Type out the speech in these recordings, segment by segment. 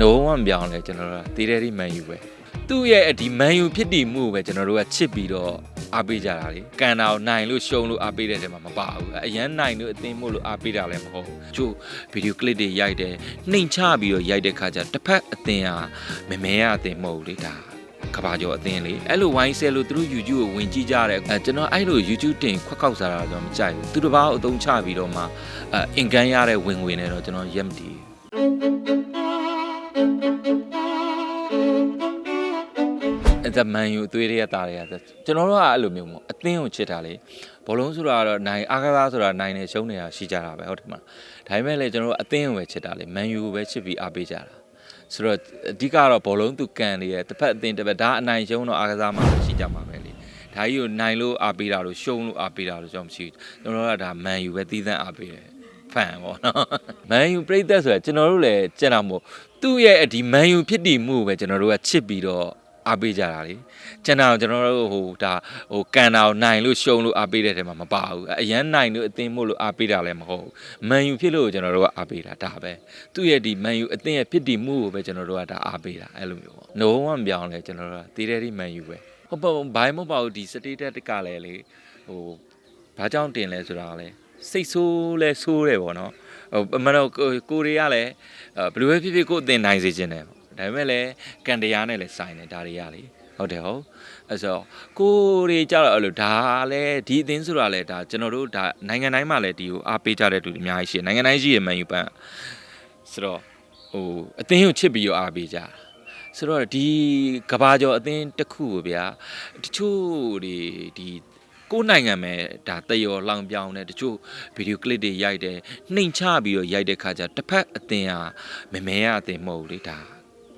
လုံးဝမပြောင်းလဲကျွန်တော်တို့ကတည်တဲ့ဒီမန်ယူပဲသူ့ရဲ့ဒီမန်ယူဖြစ်တည်မှုကိုပဲကျွန်တော်တို့ကချစ်ပြီးတော့အားပေးကြတာလေကန်တာကိုနိုင်လို့ရှုံးလို့အားပေးတဲ့တဲမှာမပါဘူးအရန်နိုင်လို့အသင်းမို့လို့အားပေးတာလည်းမဟုတ်ဘူးကျို့ဗီဒီယိုကလစ်တွေရိုက်တယ်နှိမ်ချပြီးတော့ရိုက်တဲ့ခါကျတစ်ဖက်အသင်းဟာမမဲရအသင်းမဟုတ်ဘူးလေဒါကဘာကျော်အသင်းလေအဲ့လိုဝိုင်းဆဲလို့သူတို့ YouTube ကိုဝင်ကြည့်ကြတယ်အဲကျွန်တော်အဲ့လို YouTube တင်ခွက်ခောက်စားတာတော့မကြိုက်ဘူးသူတစ်ပါးအသုံးချပြီးတော့မှအဲအင်ကန်ရတဲ့ဝင်ငွေနဲ့တော့ကျွန်တော်ရက်မတည်ဘူးအဲ့ ဒါမန်ယူအသွေးတွေကတာတွေကကျွန်တော်တို့ကအဲ့လိုမျိုးမို့အသင်းကိုချစ်တာလေဘောလုံးဆိုတာကတော့နိုင်အားကစားဆိုတာနိုင်နေရှုံးနေတာရှိကြတာပဲဟုတ်တယ်မလားဒါပေမဲ့လေကျွန်တော်တို့အသင်းကိုပဲချစ်တာလေမန်ယူကိုပဲချစ်ပြီးအားပေးကြတာဆိုတော့အဓိကတော့ဘောလုံးသူကန်နေရဲ့တစ်ဖက်အသင်းတစ်ဖက်ဒါအနိုင်ရှုံးတော့အားကစားမှာရှိကြမှာပဲလေဒါကြီးကိုနိုင်လို့အားပေးတာလို့ရှုံးလို့အားပေးတာလို့ကျွန်တော်မရှိဘူးကျွန်တော်တို့ကဒါမန်ယူပဲသီးသန့်အားပေးတယ် ဖန်ပေါ့နော်မန်ယူပြိသက်ဆိုတာကျွန်တော်တို့လည်းကြက်တာမို့သူ့ရဲ့ဒီမန်ယူဖြစ်တည်မှုကိုပဲကျွန်တော်တို့ကချစ်ပြီးတော့အားပေးကြတာလေကျန်တာကိုကျွန်တော်တို့ဟိုဒါဟိုကန်တာကိုနိုင်လို့ရှုံးလို့အားပေးတဲ့တဲမှာမပါဘူးအရန်နိုင်လို့အသင်းမို့လို့အားပေးတာလည်းမဟုတ်ဘူးမန်ယူဖြစ်လို့ကျွန်တော်တို့ကအားပေးတာဒါပဲသူ့ရဲ့ဒီမန်ယူအသင်းရဲ့ဖြစ်တည်မှုကိုပဲကျွန်တော်တို့ကဒါအားပေးတာအဲ့လိုမျိုးပေါ့လုံးဝမပြောင်းလဲကျွန်တော်တို့ကတည်တဲ့ဒီမန်ယူပဲဟုတ်ပါဘူးဘိုင်းမဟုတ်ပါဘူးဒီစတေးတက်တကလည်းလေဟိုဘာကြောင့်တင်လဲဆိုတာကလည်း စိတ်ဆိုးလဲဆိုးတယ်ပေါ့နော်ဟိုမတော့ကိုရီးယားလည်းဘယ်လိုပဲဖြစ်ဖြစ်ကိုယ်အသင်နိုင်စေခြင်းတယ်ပေါ့ဒါပေမဲ့လည်းကန်တရားနဲ့လည်းဆိုင်တယ်ဒါတွေကလေဟုတ်တယ်ဟုတ်အဲဆိုကိုတွေကြတော့အဲ့လိုဒါလည်းဒီအသင်းဆိုတာလည်းဒါကျွန်တော်တို့ဒါနိုင်ငံတိုင်းမှာလည်းဒီကိုအားပေးကြတဲ့လူတွေအများကြီးရှိတယ်နိုင်ငံတိုင်းရှိရမန်ယူပန်ဆိုတော့ဟိုအသင်းကိုချစ်ပြီးတော့အားပေးကြတာဆိုတော့ဒီကဘာကျော်အသင်းတစ်ခုကိုဗျာတချို့တွေဒီ ကိုယ်နိုင်ငံမဲ့ဒါတယောလောင်ပြောင်းတဲ့တချို့ဗီဒီယိုကလစ်တွေရိုက်တယ်နှိမ်ချပြီးတော့ရိုက်တဲ့ခါကျတစ်ဖက်အသင်းဟာမမဲရအသင်းမဟုတ်ဘူးလေဒါ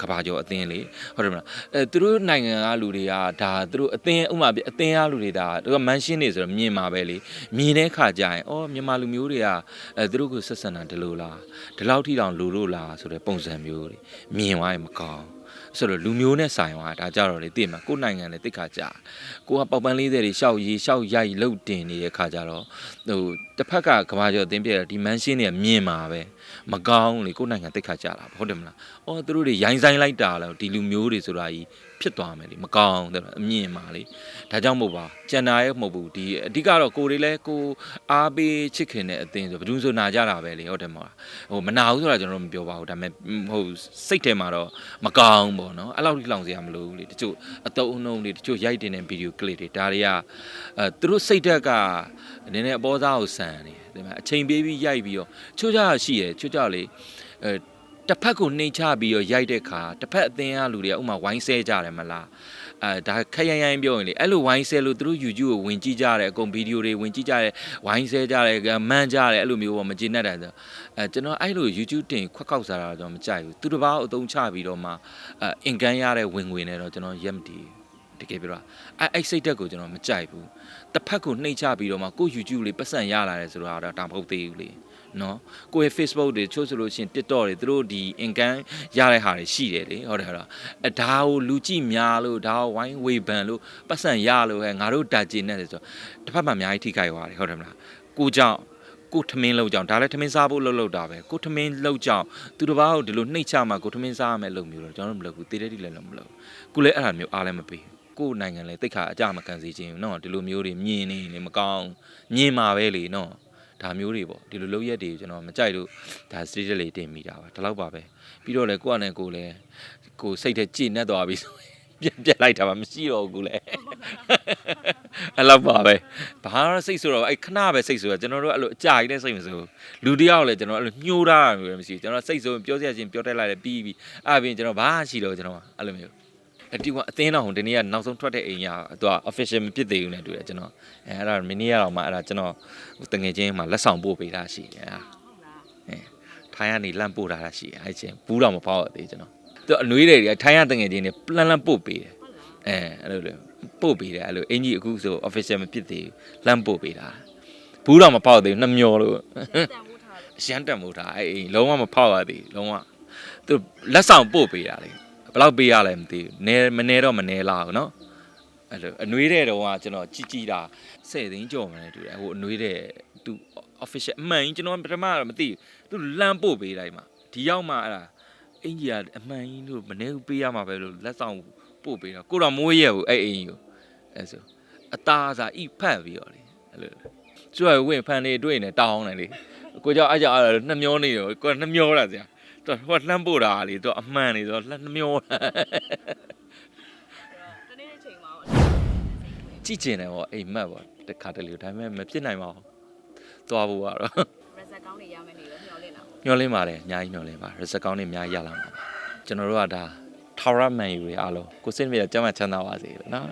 ကဘာကျော်အသင်းလေဟုတ်တယ်မလားအဲသူတို့နိုင်ငံကလူတွေကဒါသူတို့အသင်းဥမာပြအသင်းကလူတွေဒါသူကမန်ရှင်းနေဆိုတော့မြင်မှာပဲလေမြင်တဲ့ခါကျရင်အော်မြန်မာလူမျိုးတွေကအဲသူတို့ကိုဆက်ဆံတာဒီလိုလားဒီလောက်ထိတောင်လူလို့လားဆိုတဲ့ပုံစံမျိုးတွေမြင်သွားရင်မကောင်း ဆိုတော့လူမျိုးနဲ့ဆိုင်သွားတာကြတော့လေသိမှာကိုယ်နိုင်ငံနဲ့တိတ်ခါကြာကိုကပေါက်ပန်းလေးတွေရှောက်ရီရှောက်ရိုက်လှုပ်တင်နေတဲ့ခါကြတော့ဟိုတစ်ဖက်ကကဘာကျော်အသင်းပြတဲ့ဒီမန်ရှင်းတွေကမြင်မှာပဲမကောင်းလေကိုယ်နိုင်ငံတိတ်ခါကြာတာဟုတ်တယ်မလားအော်သူတို့တွေရိုင်းဆိုင်လိုက်တာလားဒီလူမျိုးတွေဆိုတာကြီး ဖြစ်သွားမယ်လေမကောင်းတယ်အမြင်ပါလေဒါကြောင့်မို့ပါကျန်တာရဲ့မဟုတ်ဘူးဒီအဓိကတော့ကိုတွေလဲကိုအားပေးချစ်ခင်တဲ့အသင်းဆိုဘယ်သူဆိုနာကြတာပဲလေဟုတ်တယ်မဟုတ်လားဟိုမနာဘူးဆိုတာကျွန်တော်တို့မပြောပါဘူးဒါပေမဲ့ဟိုစိတ်ထဲမှာတော့မကောင်းပေါ့နော်အဲ့လောက်ထိလောင်စရာမလိုဘူးလေတချို့အတုံးအနှုံးတွေတချို့ရိုက်တင်တဲ့ဗီဒီယိုကလစ်တွေဒါတွေကအဲသူတို့စိတ်ဓာတ်ကနည်းနည်းအပေါ်သားကိုဆန်နေတယ်ဒီမှာအချိန်ပေးပြီးရိုက်ပြီးတော့ချို့ကြရှိရချို့ကြလေအဲ တစ်ဖက်ကိုနှိမ်ချပြီးတော့ရိုက်တဲ့ခါတစ်ဖက်အသင်းအလူတွေကဥမာဝိုင်းဆဲကြတယ်မလားအဲဒါခက်ရရိုင်းပြောရင်လေအဲ့လိုဝိုင်းဆဲလို့သူတို့ YouTube ကိုဝင်ကြည့်ကြတယ်အကုန်ဗီဒီယိုတွေဝင်ကြည့်ကြတယ်ဝိုင်းဆဲကြတယ်မန်းကြတယ်အဲ့လိုမျိုးပေါ့မကျေနပ်တယ်ဆိုအဲကျွန်တော်အဲ့လို YouTube တင်ခွက်ခောက်စားတာတော့မကြိုက်ဘူးသူတစ်ပါးအသုံးချပြီးတော့မှအဲအင်ကန်ရတဲ့ဝင်ငွေနဲ့တော့ကျွန်တော်ရက်မတည်တကယ်ပြောတာအဲအဲ့စိတ်တက်ကိုကျွန်တော်မကြိုက်ဘူးတစ်ဖက်ကိုနှိမ်ချပြီးတော့မှကို YouTube လေးပတ်စံရလာတယ်ဆိုတာတော့ဒါမဟုတ်သေးဘူးလေ နော်ကိုယ့်ရဲ့ Facebook တွေချို့ဆိုလို့ရှိရင် TikTok တွေသူတို့ဒီ income ရတဲ့ဟာတွေရှိတယ်လေဟုတ်တယ်ဟုတ်လားအဲဒါကိုလူကြည့်များလို့ဒါကိုဝိုင်းဝေဖန်လို့ပတ်စံရလို့ဟဲ့ငါတို့တာကျင်နေတယ်ဆိုတော့တစ်ဖက်မှာအများကြီးထိခိုက်သွားတယ်ဟုတ်တယ်မလားကိုကြောင့်ကိုထမင်းလောက်ကြောင်ဒါလည်းထမင်းစားဖို့လှုပ်လှုပ်တာပဲကိုထမင်းလှုပ်ကြောင်သူတစ်ပါးကိုဒီလိုနှိမ့်ချမှကိုထမင်းစားရမယ်လို့မျိုးတော့ကျွန်တော်တို့မလုပ်ဘူးတည်တဲ့တိလည်းမလုပ်ဘူးကိုလည်းအဲ့ဒါမျိုးအားလည်းမပေးကိုယ်နိုင်ငံလည်းတိတ်ခါအကြမကန်စီခြင်းနော်ဒီလိုမျိုးတွေမြင်နေနေမကောင်းမြင်မှာပဲလေနော် ဒါမျိုးတွေပေါ့ဒီလိုလုပ်ရက်တွေကျွန်တော်မကြိုက်လို့ဒါ stage လေးတင်မိတာပါဒီလောက်ပါပဲပြီးတော့လေကိုကနဲ့ကိုလည်းကိုစိတ်ထဲကြည်နေသွားပြီဆိုရင်ပြက်ပြက်လိုက်တာပါမရှိတော့ဘူးလေအဲ့လောက်ပါပဲဘာတော့စိတ်ဆိုတော့အဲ့ခဏပဲစိတ်ဆိုတော့ကျွန်တော်တို့အဲ့လိုအကြာကြီးတဲ့စိတ်မဆိုလူတယောက်လည်းကျွန်တော်အဲ့လိုညှိုးထားတာမျိုးလည်းမရှိဘူးကျွန်တော်စိတ်ဆိုပြောစရာချင်းပြောတက်လိုက်တယ်ပြီးပြီအဲ့ပြင်ကျွန်တော်ဘာရှိတော့ကျွန်တော်အဲ့လိုမျိုး အတီကအသင်းတော်ဟိုဒီနေ့ကနောက်ဆုံးထွက်တဲ့အိမ်ကသူက official မဖြစ်သေးဘူးနဲ့တူတယ်ကျွန်တော်အဲအဲ့ဒါမင်းနေ့ကတော့မှအဲ့ဒါကျွန်တော်တငယ်ချင်းမှလက်ဆောင်ပို့ပေးတာရှိတယ်အာအဲထိုင်းကနေလန့်ပို့ထားတာရှိတယ်အဲ့ချင်းဘူးတော့မဖောက်ရသေးကျွန်တော်သူအနွေးတွေထိုင်းရတငယ်ချင်းတွေလန့်လန့်ပို့ပေးတယ်အဲအဲ့လိုလေပို့ပေးတယ်အဲ့လိုအင်ကြီးအခုဆို official မဖြစ်သေးဘူးလန့်ပို့ပေးတာဘူးတော့မဖောက်သေးဘူးနှမျောလို့တန်ဖိုးထားတယ်အရန်တန်မို့တာအဲ့အိမ်လုံးဝမဖောက်ရသေးဘူးလုံးဝသူလက်ဆောင်ပို့ပေးတာလေ ဘယ်လောက်ပေးရလဲမသိဘူးနဲမနဲတော့မနဲလားဘူးနော်အဲ့လိုအနွေးတဲ့တော့ကကျွန်တော်ကြည်ကြည်တာ10သိန်းကြော်မှန်းတူတယ်ဟိုအနွေးတဲ့သူ official အမှန်ကြီးကျွန်တော်ပထမတော့မသိဘူးသူလမ်းပို့ပေးတိုင်းမှာဒီရောက်မှအဲ့ဒါအင်ကြီးကအမှန်ကြီးလို့မနေဘူးပေးရမှာပဲလို့လက်ဆောင်ပို့ပေးတော့ကိုတော့မိုးရဲဘူးအဲ့အင်ကြီးကိုအဲ့ဆိုအသားစားဣဖတ်ပြီးတော့လေအဲ့လိုကျွတ်ဝင်ဖန်နေတွေ့နေတောင်းနေလေကိုကြောင့်အဲ့ကြောင့်အဲ့နှမျောနေတော့ကိုနှမျောတာဆရာ သူဟိုလှမ်းပို့တာလေသူအမှန်နေဆိုလှမ်းနှမျောတာတနေ့တစ်ချိန်မှာတော့ကြည့်ကျင်တယ်ဗောအိမ်မက်ဗောတခါတလေဒါပေမဲ့မဖြစ်နိုင်ပါဘူးသွားဖို့ကတော့ result ကောင်းနေရမယ်နေရောမျှော်လင့်တာပေါ့ညှော်လင်းပါတယ်အများကြီးညှော်လင်းပါ result ကောင်းနေအများကြီးရလာမှာပါကျွန်တော်တို့ကဒါထာဝရမန်ယူတွေအားလုံးကိုစိတ်မြေကျမ်းမှချမ်းသာပါစေလို့နော်